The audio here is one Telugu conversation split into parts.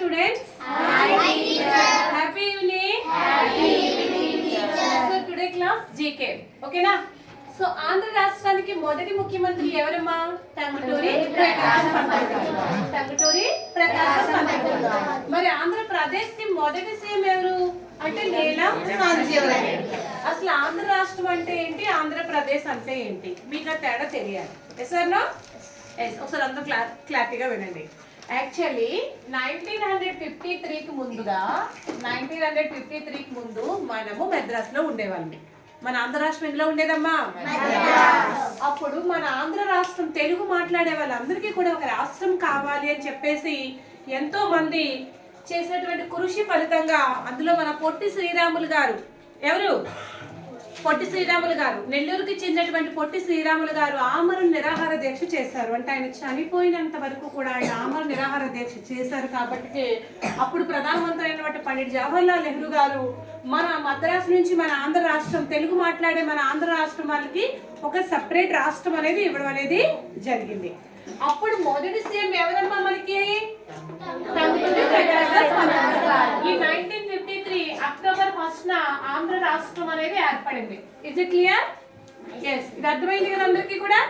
students. Happy evening. So today class GK. ఓకేనా సో ఆంధ్ర రాష్ట్రానికి మొదటి ముఖ్యమంత్రి ఎవరమ్మా? టంగుటూరి ప్రకాశం. టంగుటూరి ప్రకాశం. మరి ఆంధ్రప్రదేశ్కి మొదటి సీఎం ఎవరు? అంటే నీలం సాంజీవరావు అసలు ఆంధ్ర రాష్ట్రం అంటే ఏంటి? ఆంధ్రప్రదేశ్ అంటే ఏంటి? మీకు ఆ తేడా తెలియాలి. ఎస్ సార్ నో ఎస్ ఒకసారి అందరూ క్లా క్లారిటీగా వినండి. యాక్చువల్లీ నైన్టీన్ హండ్రెడ్ ఫిఫ్టీ త్రీకి ముందుగా నైన్టీన్ హండ్రెడ్ ఫిఫ్టీ త్రీకి ముందు మనము మెద్రాస్లో ఉండేవాళ్ళం మన ఆంధ్ర రాష్ట్రం ఎందులో ఉండేదమ్మా? అప్పుడు మన ఆంధ్ర రాష్ట్రం తెలుగు మాట్లాడే వాళ్ళందరికీ కూడా ఒక రాష్ట్రం కావాలి అని చెప్పేసి ఎంతో మంది చేసినటువంటి కృషి ఫలితంగా అందులో మన పొట్టి శ్రీరాములు గారు. ఎవరు? పొట్టి శ్రీరాములు గారు. నెల్లూరుకి చెందినటువంటి పొట్టి శ్రీరాములు గారు ఆమరణ నిరాహార దీక్ష చేశారు. అంటే ఆయన చనిపోయినంత వరకు కూడా ఆయన ఆమరణ నిరాహార దీక్ష చేశారు కాబట్టి అప్పుడు ప్రధానమంత్రి అయినటువంటి పండిట్ జవహర్లాల్ నెహ్రూ గారు మన మద్రాసు నుంచి మన ఆంధ్ర రాష్ట్రం తెలుగు మాట్లాడే మన ఆంధ్ర రాష్ట్రం వాళ్ళకి ఒక సపరేట్ రాష్ట్రం అనేది ఇవ్వడం అనేది జరిగింది. అప్పుడు మొదటి సీఎం ఎవరమ్మా మనకి టంగుటూరి ప్రకాశం పంతులు గారు. ఈ nineteen fifty three October first న ఆంధ్ర రాష్ట్రం అనేది ఏర్పడింది. ఇజ్ ఇట్ క్లియర్ ఎస్ ఇది అర్థమైంది కదా అందరికీ కూడా?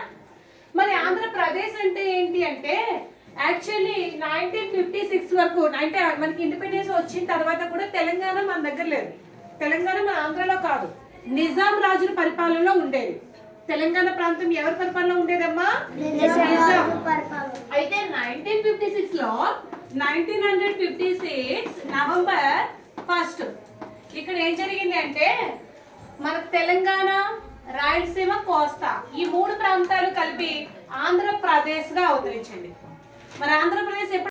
మరి ఆంధ్రప్రదేశ్ అంటే ఏంటి అంటే యాక్చువల్లీ నైన్టీన్ ఫిఫ్టీ సిక్స్ వరకు అంటే మనకి ఇండిపెండెన్స్ వచ్చిన తర్వాత కూడా తెలంగాణ మన దగ్గర లేదు. తెలంగాణ మన ఆంధ్రలో కాదు. నిజాం రాజుల పరిపాలనలో ఉండేది. తెలంగాణ ప్రాంతం ఎవరి పరిపాలన ఉండేదమ్మా? అయితే నైన్టీన్ ఫిఫ్టీ సిక్స్లో nineteen hundred fifty six November ఇక్కడ ఏం జరిగింది అంటే మన తెలంగాణ రాయలసీమ కోస్తా ఈ మూడు ప్రాంతాలు కలిపి ఆంధ్రప్రదేశ్గా అవతరించండి మరి ఆంధ్రప్రదేశ్ ఎప్పుడు